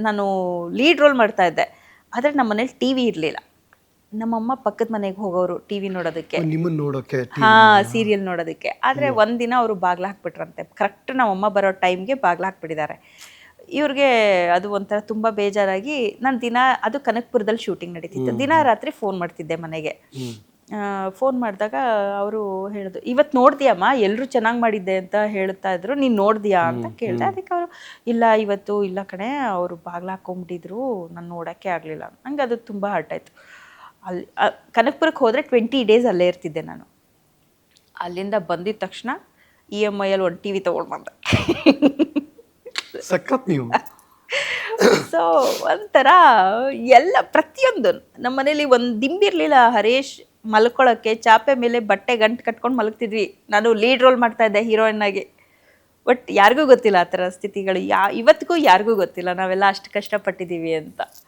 ನಾನು lead role ಮಾಡ್ತಾ ಇದ್ದೆ. ಆದರೆ ನಮ್ಮ ಮನೇಲಿ ಟಿ ವಿ ಇರಲಿಲ್ಲ. ನಮ್ಮಮ್ಮ ಪಕ್ಕದ ಮನೆಗೆ ಹೋಗೋರು ಟಿ ವಿ ನೋಡೋದಕ್ಕೆ. ನಿಮ್ಮನ್ನ ನೋಡೋಕೆ ಹಾ ಸೀರಿಯಲ್ ನೋಡೋದಕ್ಕೆ. ಆದರೆ ಒಂದಿನ ಅವರು ಬಾಗ್ಲ ಹಾಕ್ಬಿಟ್ರಂತೆ. ಕರೆಕ್ಟ್ ನಮ್ಮಮ್ಮ ಬರೋ ಟೈಮ್ಗೆ ಬಾಗ್ಲ ಹಾಕ್ಬಿಟ್ಟಿದ್ದಾರೆ. ಇವ್ರಿಗೆ ಅದು ಒಂಥರ ತುಂಬ ಬೇಜಾರಾಗಿ ನಾನು ದಿನ ಅದು ಕನಕ್ಪುರದಲ್ಲಿ ಶೂಟಿಂಗ್ ನಡೀತಿತ್ತು. ದಿನ ರಾತ್ರಿ ಫೋನ್ ಮಾಡ್ತಿದ್ದೆ ಮನೆಗೆ. ಫೋನ್ ಮಾಡಿದಾಗ ಅವರು ಹೇಳಿದ್ರು ಇವತ್ತು ನೋಡ್ತೀಯಮ್ಮ ಎಲ್ಲರೂ ಚೆನ್ನಾಗಿ ಮಾಡಿದ್ದೆ ಅಂತ ಹೇಳ್ತಾ ಇದ್ರು. ನೀನು ನೋಡ್ದಿಯಾ ಅಂತ ಕೇಳಿದೆ. ಅದಕ್ಕೆ ಅವರು ಇಲ್ಲ ಇವತ್ತು ಇಲ್ಲ ಕಣೆ ಅವರು ಬಾಗ್ಲ ಹಾಕೊಂಡ್ಬಿಟ್ಟಿದ್ರು. ನಾನು ನೋಡೋಕ್ಕೆ ಆಗಲಿಲ್ಲ. ನಂಗೆ ಅದು ತುಂಬ ಹರ್ಟ್ ಆಯಿತು. ಅಲ್ಲಿ ಕನಕ್ಪುರಕ್ಕೆ ಕನಕಪುರಕ್ಕೆ ಹೋದರೆ ಟ್ವೆಂಟಿ ಡೇಸ್ ಅಲ್ಲೇ ಇರ್ತಿದ್ದೆ ನಾನು. ಅಲ್ಲಿಂದ ಬಂದಿದ ತಕ್ಷಣ ಇ ಎಂ ಐಯಲ್ಲಿ ಒಂದು ಟಿ ವಿ ತೊಗೊಂಡು ಬಂದೆ ಸಖತ್ ನೀವು. ಸೊ ಒಂಥರ ಎಲ್ಲ ಪ್ರತಿಯೊಂದು ನಮ್ಮ ಮನೇಲಿ ಒಂದು ದಿಂಬಿರ್ಲಿಲ್ಲ ಹರೀಶ್ ಮಲ್ಕೊಳ್ಳೋಕ್ಕೆ ಚಾಪೆ ಮೇಲೆ ಬಟ್ಟೆ ಗಂಟು ಕಟ್ಕೊಂಡು ಮಲಗ್ತಿದ್ವಿ. ನಾನು ಲೀಡ್ ರೋಲ್ ಮಾಡ್ತಾ ಇದ್ದೆ ಹೀರೋಯಿನ್ ಆಗಿ. ಬಟ್ ಯಾರಿಗೂ ಗೊತ್ತಿಲ್ಲ ಆ ಥರ ಸ್ಥಿತಿಗಳು. ಯಾ ಇವತ್ತಿಗೂ ಯಾರಿಗೂ ಗೊತ್ತಿಲ್ಲ. ನಾವೆಲ್ಲ ಅಷ್ಟು ಕಷ್ಟಪಟ್ಟಿದ್ದೀವಿ ಅಂತ.